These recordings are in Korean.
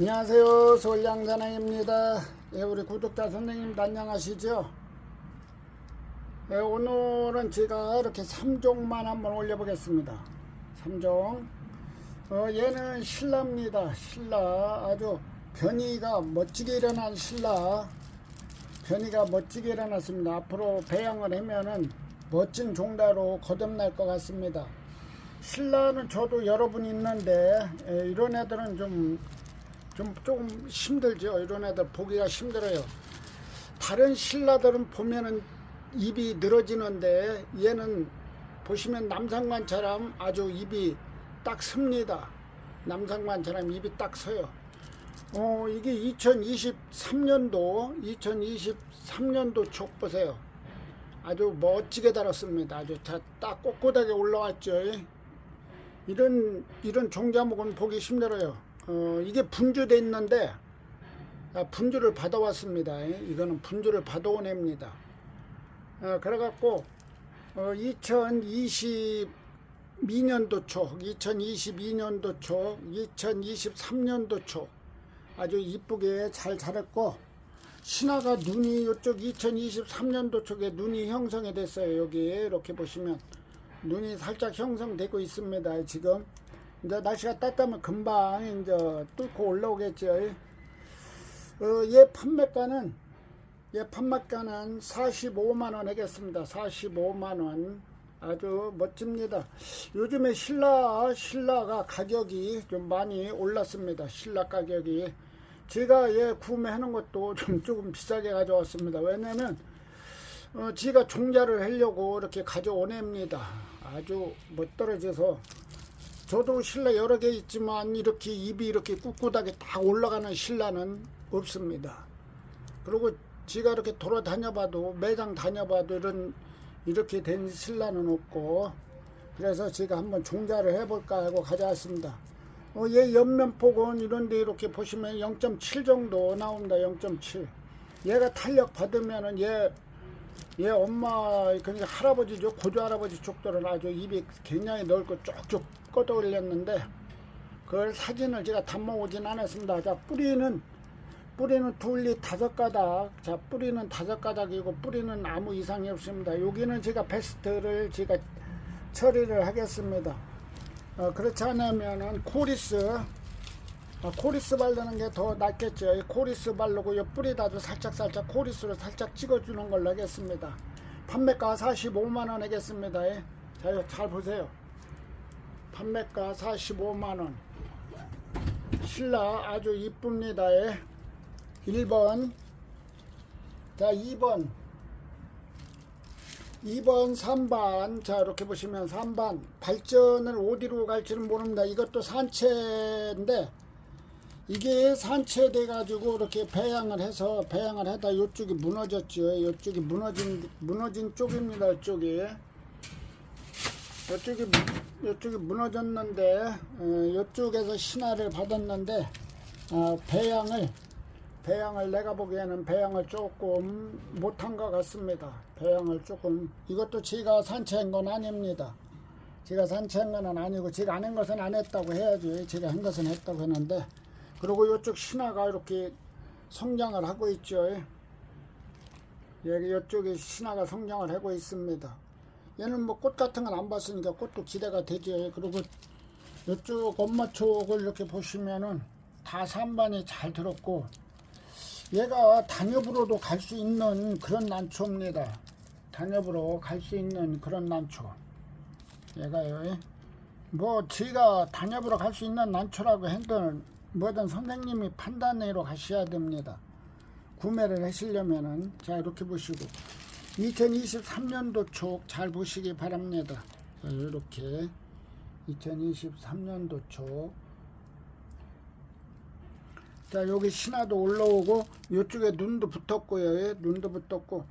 안녕하세요. 서울양산행입니다. 예, 우리 구독자 선생님 안녕하시죠? 예, 오늘은 제가 이렇게 3종만 한번 올려보겠습니다. 3종. 어, 얘는 신라입니다. 신라. 아주 변이가 멋지게 일어난 신라. 변이가 멋지게 일어났습니다. 앞으로 배양을 하면은 멋진 종자로 거듭날 것 같습니다. 신라는 저도 여러 분 있는데 예, 이런 애들은 좀, 좀 조금 힘들죠. 이런 애들 보기가 힘들어요. 다른 신라들은 보면은 입이 늘어지는데 얘는 보시면 남상관처럼 아주 입이 딱 섭니다. 남상관처럼 입이 딱 서요. 어, 이게 2023년도, 2023년도 촉 보세요. 아주 멋지게 달았습니다. 아주 다- 딱 꼿꼿하게 올라왔죠. 이런, 이런 종자목은 보기 힘들어요. 어, 이게 분주돼 있는데, 아, 분주를 받아왔습니다. 이거는 분주를 받아온 애입니다. 어, 그래갖고, 어, 2022년도 초, 2022년도 초, 2023년도 초, 아주 이쁘게 잘 자랐고, 신화가 눈이 이쪽 2023년도 쪽에 눈이 형성이 됐어요. 여기 이렇게 보시면 눈이 살짝 형성되고 있습니다. 지금 이제 날씨가 따뜻하면 금방 이제 뚫고 올라오겠죠. 어, 얘 판매가는 얘 판매가는 45만 원 하겠습니다. 45만 원. 아주 멋집니다. 요즘에 신라 신라가 가격이 좀 많이 올랐습니다. 신라 가격이 제가 얘 구매하는 것도 좀 조금 비싸게 가져왔습니다. 왜냐면 어, 지가 종자를 하려고 이렇게 가져오냅니다. 아주 멋 떨어져서 저도 신라 여러 개 있지만 이렇게 입이 이렇게 꿋꿋하게 딱 올라가는 신라는 없습니다. 그리고 지가 이렇게 돌아다녀봐도 매장 다녀봐도 이런 이렇게 된 신라는 없고 그래서 제가 한번 종자를 해볼까 하고 가져왔습니다. 어, 얘 옆면폭은 이런데 이렇게 보시면 0.7 정도 나옵니다. 0.7. 얘가 탄력 받으면은 얘, 얘 엄마, 그러니까 할아버지죠. 고조 할아버지 쪽들은 아주 입이 굉장히 넓고 쭉쭉 뻗어 올렸는데 그걸 사진을 제가 담아오진 않았습니다. 자, 뿌리는, 뿌리는 둘리 다섯 가닥. 자, 뿌리는 다섯 가닥이고 뿌리는 아무 이상이 없습니다. 여기는 제가 베스트를 제가 처리를 하겠습니다. 어, 그렇지 않으면은 코리스 어, 코리스 바르는 게 더 낫겠죠. 이 코리스 바르고 이 뿌리다도 살짝 살짝 코리스로 살짝 찍어주는 걸로 하겠습니다. 판매가 45만 원 하겠습니다. 예. 자, 잘 보세요. 판매가 45만 원. 신라 아주 이쁩니다. 예. 1번. 자, 2번. 2번, 3번. 자, 이렇게 보시면 3번. 발전을 어디로 갈지는 모릅니다. 이것도 산채인데, 이게 산채돼 가지고 이렇게 배양을 해서, 배양을 하다 이쪽이 무너졌죠. 이쪽이 무너진, 무너진 쪽입니다. 이쪽이. 이쪽이, 무- 이쪽이 무너졌는데, 어, 이쪽에서 신화를 받았는데, 어, 배양을, 배양을 내가 보기에는 배양을 조금 못한 것 같습니다. 배양을 조금 이것도 제가 산채한 건 아닙니다. 제가 산채한 건 아니고 제가 안 한 것은 안 했다고 해야죠. 제가 한 것은 했다고 했는데 그리고 이쪽 신화가 이렇게 성장을 하고 있죠. 여기 이쪽에 신화가 성장을 하고 있습니다. 얘는 뭐 꽃 같은 건 안 봤으니까 꽃도 기대가 되죠. 그리고 이쪽 엄마 쪽을 이렇게 보시면은 다 산반이 잘 들었고 얘가 단엽으로도 갈 수 있는 그런 난초입니다. 단엽으로 갈 수 있는 그런 난초. 얘가요. 예. 뭐 제가 단엽으로 갈 수 있는 난초라고 해도 뭐든 선생님이 판단으로 가셔야 됩니다. 구매를 하시려면은 자 이렇게 보시고 2023년도 쪽잘 보시기 바랍니다. 자, 이렇게 2023년도 쪽자 여기 신화도 올라오고 이쪽에 눈도 붙었고요. 예, 눈도 붙었고.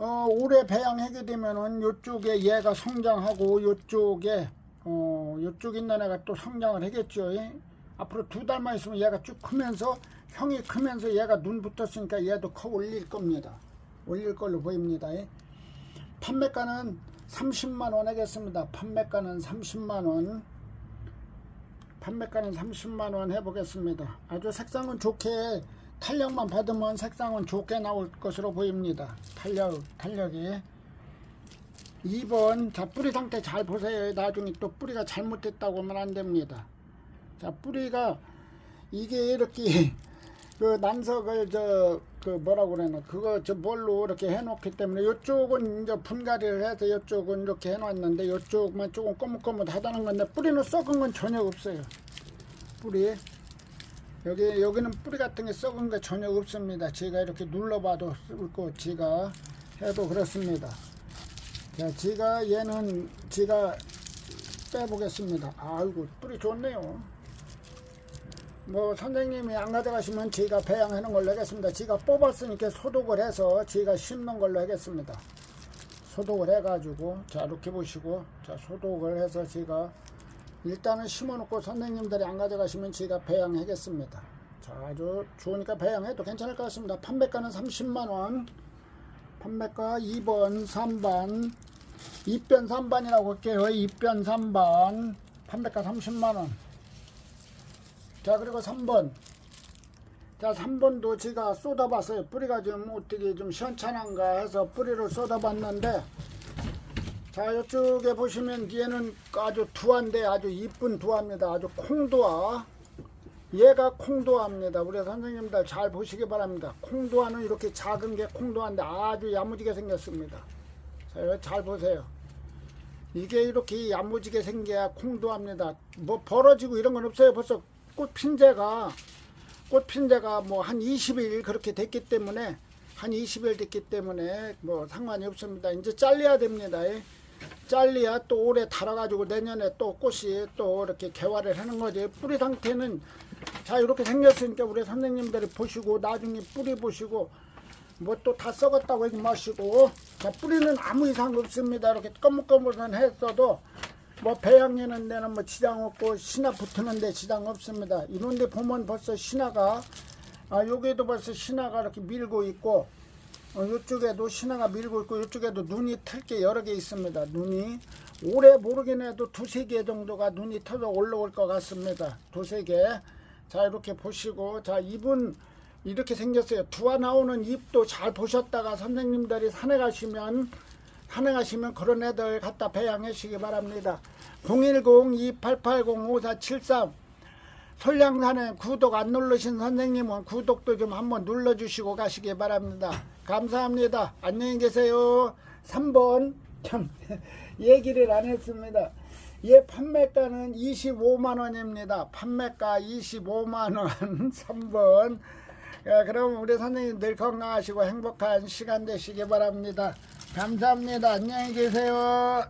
어 올해 배양하게 되면은 이쪽에 얘가 성장하고 이쪽에 어 이쪽 있는 애가 또 성장을 하겠죠. 예. 앞으로 두 달만 있으면 얘가 쭉 크면서 형이 크면서 얘가 눈 붙었으니까 얘도 커 올릴 겁니다 올릴 걸로 보입니다 예. 판매가는 30만 원 하겠습니다 판매가는 30만 원 판매가는 30만원 해보겠습니다. 아주 색상은 좋게 탄력만 받으면 색상은 좋게 나올 것으로 보입니다. 탄력, 탄력이 2번 자 뿌리 상태 잘 보세요. 나중에 또 뿌리가 잘못됐다고 하면 안 됩니다. 자 뿌리가 이게 이렇게 그 난석을 저 그 뭐라고 그러나 그거 저 뭘로 이렇게 해놓기 때문에 이쪽은 이제 분갈이를 해서 이쪽은 이렇게 해놨는데 이쪽만 조금 꼬뭇꼬뭇하다는 건데 뿌리는 썩은 건 전혀 없어요. 뿌리 여기 여기는 뿌리 같은 게 썩은 게 전혀 없습니다. 제가 이렇게 눌러봐도 썩고 제가 해도 그렇습니다. 자, 제가 얘는 제가 빼보겠습니다. 아이고 뿌리 좋네요. 뭐 선생님이 안 가져가시면 제가 배양하는 걸로 하겠습니다. 제가 뽑았으니까 소독을 해서 제가 심는 걸로 하겠습니다. 소독을 해가지고 자 이렇게 보시고 자 소독을 해서 제가 일단은 심어놓고 선생님들이 안 가져가시면 제가 배양하겠습니다. 자 아주 좋으니까 배양해도 괜찮을 것 같습니다. 판매가는 30만원 판매가 2번 3반 2변 3반이라고 할게요. 2변 3반 판매가 30만원 자 그리고 3번. 자 3번도 제가 쏟아봤어요. 뿌리가 좀 어떻게 좀 시원찮은가 해서 뿌리를 쏟아봤는데 자 이쪽에 보시면 얘는 아주 두한데 아주 이쁜 두합니다. 아주 콩두화 얘가 콩두화입니다. 우리 선생님들 잘 보시기 바랍니다. 콩두화는 이렇게 작은 게 콩두화인데 아주 야무지게 생겼습니다. 자 잘 보세요. 이게 이렇게 야무지게 생겨야 콩두합니다. 뭐 벌어지고 이런 건 없어요. 벌써 꽃 핀제가 꽃 핀제가 뭐 한 20일 그렇게 됐기 때문에 한 20일 됐기 때문에 뭐 상관이 없습니다. 이제 잘려야 됩니다. 예. 잘려야 또 올해 달아가지고 내년에 또 꽃이 또 이렇게 개화를 하는 거지. 뿌리 상태는 자 이렇게 생겼으니까 우리 선생님들이 보시고 나중에 뿌리 보시고 뭐 또 다 썩었다고 하지 마시고 자 뿌리는 아무 이상 없습니다. 이렇게 꺼뭇꺼뭇한 했어도 뭐 배양하는 데는 뭐 지장 없고 신화 붙는 데 지장 없습니다. 이런 데 보면 벌써 신화가 아 여기도 벌써 신화가 이렇게 밀고 있고 어, 이쪽에도 신화가 밀고 있고 이쪽에도 눈이 털 게 여러 개 있습니다. 눈이 올해 모르긴 해도 두세 개 정도가 눈이 터져 올라올 것 같습니다. 두세 개. 자 이렇게 보시고 자 잎은 이렇게 생겼어요. 두화 나오는 잎도 잘 보셨다가 선생님들이 산에 가시면 가시면 그런 애들 갖다 배양하시기 바랍니다. 010-2880-5473 솔량산에 구독 안 누르신 선생님은 구독도 좀 한번 눌러주시고 가시기 바랍니다. 감사합니다. 안녕히 계세요. 3번 참 얘기를 안 했습니다. 얘 판매가는 25만 원입니다. 판매가 25만 원 3번. 예, 그럼 우리 선생님 늘 건강하시고 행복한 시간 되시기 바랍니다. 감사합니다. 안녕히 계세요.